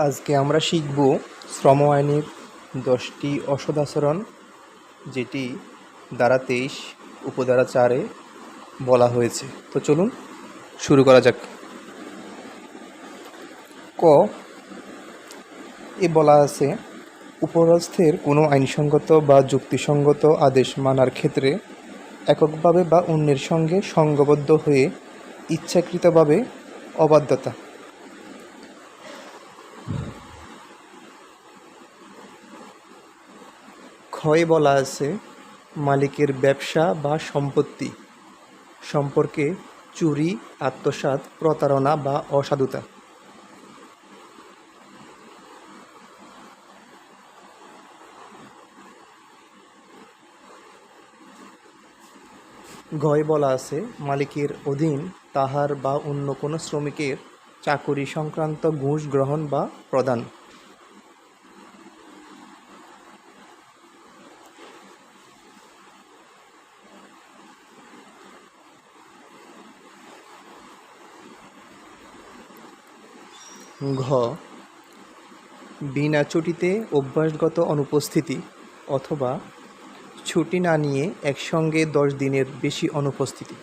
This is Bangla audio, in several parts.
আজকে আমরা শিখব শ্রম আইনের দশটি অসদাচরণ যেটি ধারা তেইশ উপধারা চারে বলা হয়েছে। তো চলুন, শুরু করা যাক। ক, এ বলা আছে উপরস্থের কোনো আইনসঙ্গত বা যুক্তিসঙ্গত আদেশ মানার ক্ষেত্রে এককভাবে বা অন্যের সঙ্গে সঙ্গবদ্ধ হয়ে ইচ্ছাকৃতভাবে অবাধ্যতা ক্ষয় বলা আছে মালিকের ব্যবসা বা সম্পত্তি সম্পর্কে চুরি, আত্মসাৎ, প্রতারণা বা অসাধুতা। গয় বলা আছে মালিকের অধীন তাহার বা অন্য কোনো শ্রমিকের চাকুরি সংক্রান্ত ঘুষ গ্রহণ বা প্রদান। ঘ, বিনা ছুটিতে অভ্যাসগত অনুপস্থিতি অথবা ছুটি না নিয়ে একসঙ্গে দশ দিনের বেশি অনুপস্থিতি।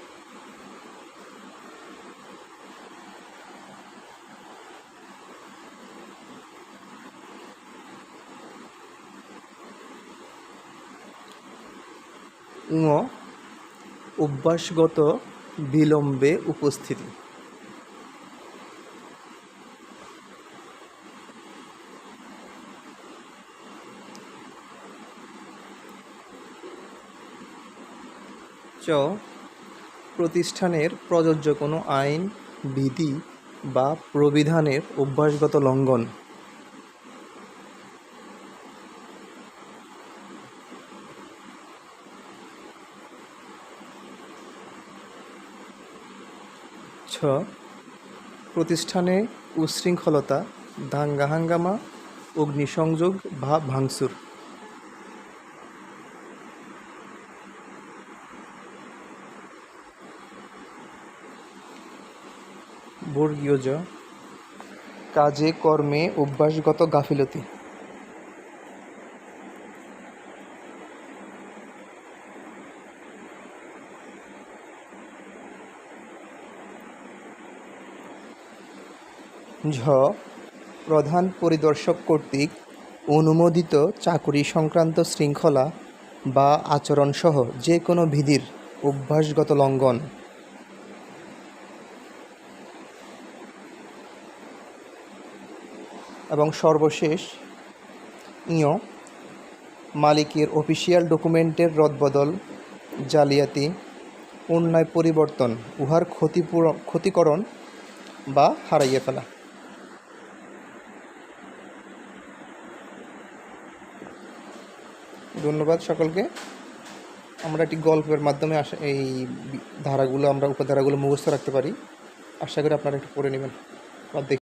অভ্যাসগত বিলম্বে উপস্থিতি। চ, প্রতিষ্ঠানের প্রযোজ্য কোনো আইন, বিধি বা প্রবিধানের অভ্যাসগত লঙ্ঘন। ছ, প্রতিষ্ঠানে উশৃঙ্খলতা দাঙ্গা হাঙ্গামা, অগ্নিসংযোগ বা ভাঙচুর। বর্গীয় জ কাজে, কর্মে, অভ্যাসগত গাফিলতি। ঝ, প্রধান পরিদর্শক কর্তৃক অনুমোদিত চাকুরি সংক্রান্ত শৃঙ্খলা বা আচরণসহ যে কোনো বিধির অভ্যাসগত লঙ্ঘন। এবং সর্বশেষ ইয় মালিকের অফিসিয়াল ডকুমেন্টের রদবদল, জালিয়াতি, অন্যায় পরিবর্তন, উহার ক্ষতিপূরণ, ক্ষতিকরণ বা হারাইয়ে ফেলা। ধন্যবাদ সকলকে। আমরা একটি গল্পের মাধ্যমে আসা এই ধারাগুলো, আমরা উপধারাগুলো মুখস্থ রাখতে পারি। আশা করি আপনারা একটু পড়ে নেবেন। বা